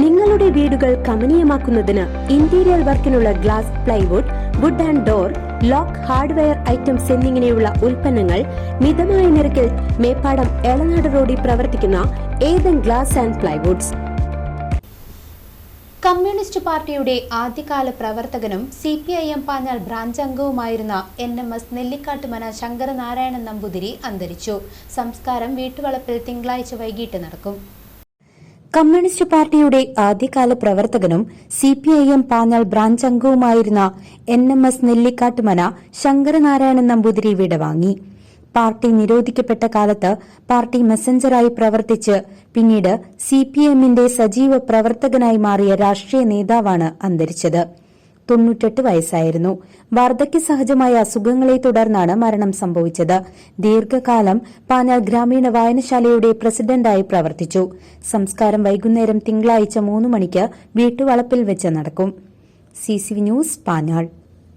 നിങ്ങളുടെ വീടുകൾ കമനീയമാക്കുന്നതിന് interior വർക്കിനുള്ള glass plywood wood and door lock hardware items എന്നിങ്ങനെയുള്ള ഉൽപ്പന്നങ്ങൾ മിതമായ നിരക്കിൽ മേപ്പാടം എളനാട് റോഡിൽ പ്രവർത്തിക്കുന്ന Ethan glass and plywoods communist പാർട്ടിയുടെ ആദ്യകാല പ്രവർത്തകനും C P I M Panjal branch അംഗവുമായിരുന്ന N M S Nellikkattumana Sankaranarayanan Namboothiri അന്തരിച്ചു. സംസ്കാരം വീട്ടുവളപ്പിൽ തിങ്കളാഴ്ച വൈകിട്ട് നടക്കും. കമ്മ്യൂണിസ്റ്റ് പാർട്ടിയുടെ ആദ്യകാല പ്രവർത്തകനും C P I M Panjal branch അംഗവുമായിരുന്ന N M S Nellikkattumana Sankaranarayanan Namboothiri വിടവാങ്ങി party നിരോധിക്കപ്പെട്ട കാലത്ത് പാർട്ടി മെസഞ്ചറായി പ്രവർത്തിച്ച് പിന്നീട് സി പി എമ്മിന്റെ സജീവ പ്രവർത്തകനായി മാറിയ രാഷ്ട്രീയ നേതാവാണ് അന്തരിച്ചത്. തൊണ്ണൂറ്റെട്ട് വയസ്സായിരുന്നു. വാർദ്ധക്യ സഹജമായ അസുഖങ്ങളെ തുടർന്നാണ് മരണം സംഭവിച്ചത്. ദീർഘകാലം പാനാൽ ഗ്രാമീണ വായനശാലയുടെ പ്രസിഡന്റായി പ്രവർത്തിച്ചു. സംസ്കാരം വൈകുന്നേരം തിങ്കളാഴ്ച മൂന്ന് മണിക്ക് വീട്ടുവളപ്പിൽ വെച്ച് നടക്കും. C news Panjal.